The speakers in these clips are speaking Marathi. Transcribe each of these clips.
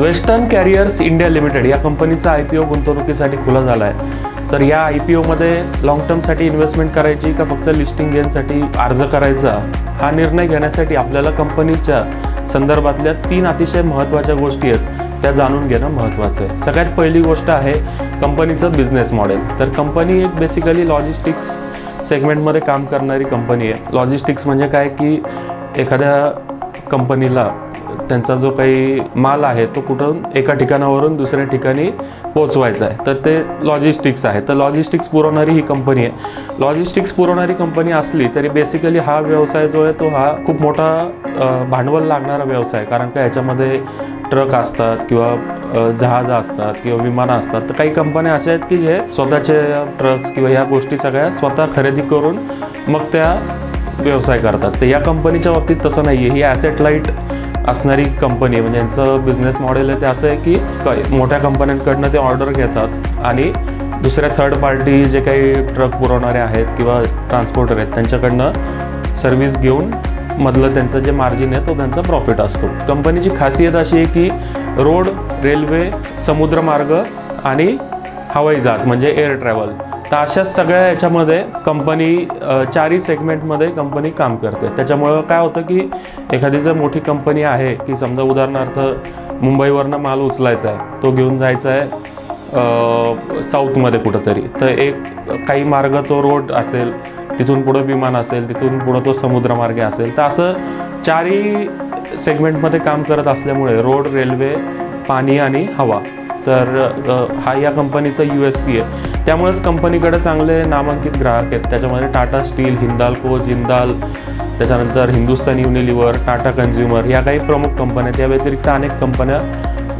वेस्टर्न कॅरियर्स इंडिया लिमिटेड या कंपनीचा आय पी ओ गुंतवणुकीसाठी खुला झाला आहे तर या आय पी ओमध्ये लाँग टर्मसाठी इन्व्हेस्टमेंट करायची का फक्त लिस्टिंग गेनसाठी अर्ज करायचा? हा निर्णय घेण्यासाठी आपल्याला कंपनीच्या संदर्भातल्या तीन अतिशय महत्त्वाच्या गोष्टी आहेत. त्या जाणून घेणं महत्त्वाचं आहे. सगळ्यात पहिली गोष्ट आहे कंपनीचं बिझनेस मॉडेल तर कंपनी एक बेसिकली लॉजिस्टिक्स सेगमेंटमध्ये काम करणारी कंपनी आहे. लॉजिस्टिक्स म्हणजे काय? की एखाद्या कंपनीला त्यांचा जो काही माल आहे तो कुठून एका ठिकाणावरून दुसऱ्या ठिकाणी पोचवायचा आहे. तर ते लॉजिस्टिक्स आहे. तर लॉजिस्टिक्स पुरवणारी ही कंपनी आहे. लॉजिस्टिक्स पुरवणारी कंपनी असली तरी बेसिकली हा व्यवसाय जो आहे तो हा खूप मोठा भांडवल लागणारा व्यवसाय कारण का याच्यामध्ये ट्रक असतात किंवा जहाजं असतात किंवा विमानं असतात. तर काही कंपन्या अशा आहेत की जे स्वतःचे ट्रक्स किंवा ह्या गोष्टी सगळ्या स्वतः खरेदी करून मग त्या व्यवसाय करतात. तर या कंपनीच्या बाबतीत तसं नाही आहे ही ॲसेट लाइट असणारी कंपनी आहे म्हणजे यांचं बिझनेस मॉडेल आहे ते असं आहे की क- मोठ्या कंपन्यांकडनं ते ऑर्डर घेतात आणि दुसऱ्या थर्ड पार्टी जे काही ट्रक पुरवणारे आहेत किंवा ट्रान्सपोर्टर आहेत त्यांच्याकडनं सर्व्हिस घेऊन मधलं त्यांचं जे मार्जिन आहे तो त्यांचा प्रॉफिट असतो. कंपनीची खासियत अशी आहे की रोड रेल्वे समुद्रमार्ग आणि हवाई जहाज म्हणजे एअर ट्रॅव्हल तर अशा सगळ्या याच्यामध्ये कंपनी चारही सेगमेंटमध्ये कंपनी काम करते. त्याच्यामुळं काय होतं की एखादी जर मोठी कंपनी आहे की समजा उदाहरणार्थ मुंबईवरनं माल उचलायचा आहे तो घेऊन जायचा आहे साऊथमध्ये कुठंतरी. तर एक काही मार्ग तो रोड असेल तिथून पुढं विमान असेल तिथून पुढं तो समुद्रमार्गे असेल तर असं चारही सेगमेंटमध्ये काम करत असल्यामुळे रोड रेल्वे पाणी आणि हवा. तर हा या कंपनीचा यू एस पी आहे. त्यामुळेच कंपनीकडे चांगले नामांकित ग्राहक आहेत. त्याच्यामध्ये टाटा स्टील हिंदाल्को जिंदाल त्याच्यानंतर हिंदुस्तान युनिलिव्हर टाटा कन्झ्युमर या काही प्रमुख कंपन्या आहेत. या व्यतिरिक्त अनेक कंपन्या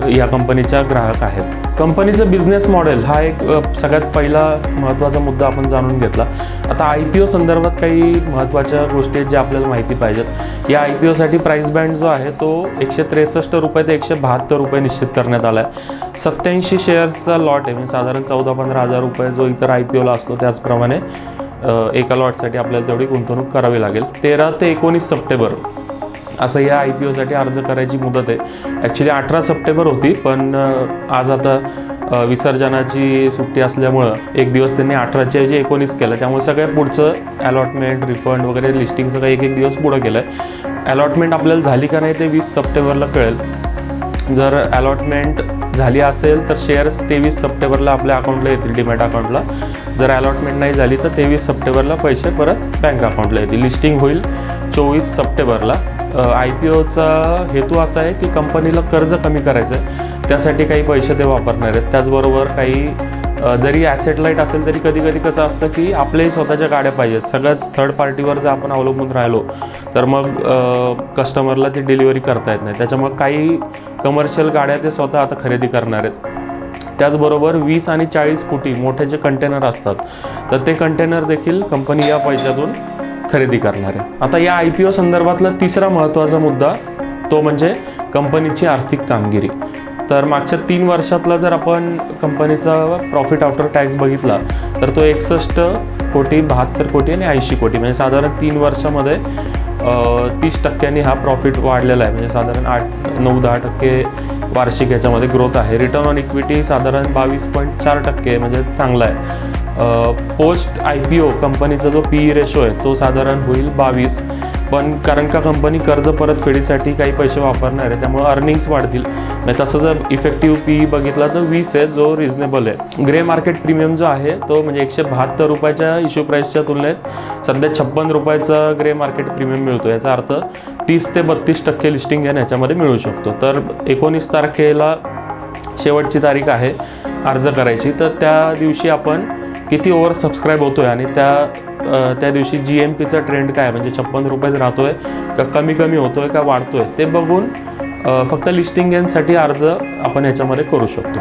या कंपनीच्या ग्राहक आहेत. कंपनीचं बिझनेस मॉडेल हा एक सगळ्यात पहिला महत्त्वाचा मुद्दा आपण जाणून घेतला. आता आय पी ओ संदर्भात काही महत्त्वाच्या गोष्टी आहेत ज्या आपल्याला माहिती पाहिजेत. या आय पी ओसाठी प्राईस बँड जो आहे तो एकशे त्रेसष्ट रुपये ते एकशे बहात्तर रुपये निश्चित करण्यात आला आहे सत्याऐंशी शेअर्सचा लॉट आहे. म्हणजे साधारण चौदा पंधरा हजार रुपये जो इतर आय पी ओला असतो त्याचप्रमाणे एका लॉटसाठी आपल्याला तेवढी गुंतवणूक करावी लागेल. तेरा ते एकोणीस सप्टेंबर असं या आय पी ओसाठी अर्ज करायची मुदत आहे. ॲक्च्युली अठरा सप्टेंबर होती पण आज आता विसर्जनाची सुट्टी असल्यामुळं एक दिवस त्यांनी अठराच्या ऐवजी एकोणीस केलं. त्यामुळे सगळ्या पुढचं अलॉटमेंट रिफंड वगैरे लिस्टिंग सगळं एक एक दिवस पुढं केलं आहे अलॉटमेंट आपल्याला झाली का नाही ते वीस सप्टेंबरला कळेल. जर अलॉटमेंट झाली असेल तर शेअर्स तेवीस सप्टेंबरला आपल्या अकाउंटला येतील डिमॅट अकाउंटला जर अलॉटमेंट नाही झाली तर तेवीस सप्टेंबरला पैसे परत बँक अकाउंटला येतील. लिस्टिंग होईल चोवीस सप्टेंबरला. आय पी ओचा हेतू असा आहे की कंपनीला कर्ज कमी करायचं आहे त्यासाठी काही पैसे ते वापरणार आहेत. त्याचबरोबर काही जरी ॲसेट लाइट असेल तरी कधी कधी कसं असतं की आपल्याही स्वतःच्या गाड्या पाहिजेत. सगळ्याच थर्ड पार्टीवर जर आपण अवलंबून राहिलो तर मग कस्टमरला ती डिलिव्हरी करता येत नाही. त्याच्यामुळे काही कमर्शियल गाड्या ते स्वतः आता खरेदी करणार आहेत. त्याचबरोबर वीस आणि चाळीस फुटी मोठे जे कंटेनर असतात तर ते कंटेनर देखील कंपनी या पैशातून खरेदी करणार आहे. आता या आय पी ओ संदर्भातला तिसरा महत्त्वाचा मुद्दा तो म्हणजे कंपनीची आर्थिक कामगिरी. तर मागच्या तीन वर्षातला जर आपण कंपनीचा प्रॉफिट आफ्टर टॅक्स बघितला तर तो एकसष्ट कोटी बहात्तर कोटी आणि ऐंशी कोटी म्हणजे साधारण तीन वर्षामध्ये तीस टक्क्यांनी हा प्रॉफिट वाढलेला आहे. म्हणजे साधारण आठ नऊ दहा टक्के वार्षिक याच्यामध्ये ग्रोथ आहे. रिटर्न ऑन इक्विटी साधारण बावीस पॉईंट चार टक्के म्हणजे चांगला आहे. पोस्ट आय पी ओ कंपनीचा जो पी ई रेशो आहे तो साधारण होईल बावीस. पण कारण का कंपनी कर्ज परतफेडीसाठी काही पैसे वापरणार आहे त्यामुळे अर्निंग्स वाढतील. म्हणजे तसं जर इफेक्टिव्ह पी बघितला तर वीस आहे जो रिझनेबल आहे. ग्रे मार्केट प्रीमियम जो आहे तो म्हणजे एकशे बहात्तर रुपयाच्या इश्यू प्राईसच्या तुलनेत सध्या छप्पन रुपयाचा ग्रे मार्केट प्रीमियम मिळतो याचा अर्थ तीस ते बत्तीस टक्के लिस्टिंग घेणं याच्यामध्ये मिळू शकतो. तर एकोणीस तारखेला शेवटची तारीख आहे अर्ज करायची. तर त्या दिवशी आपण किती ओव्हर सबस्क्राईब होतो आहे आणि त्या त्या दिवशी जी एम पीचा ट्रेंड काय म्हणजे छप्पन रुपयेच राहतो आहे का कमी कमी होतो आहे का वाढतो आहे ते बघून फक्त लिस्टिंग गेनसाठी अर्ज आपण याच्यामध्ये करू शकतो.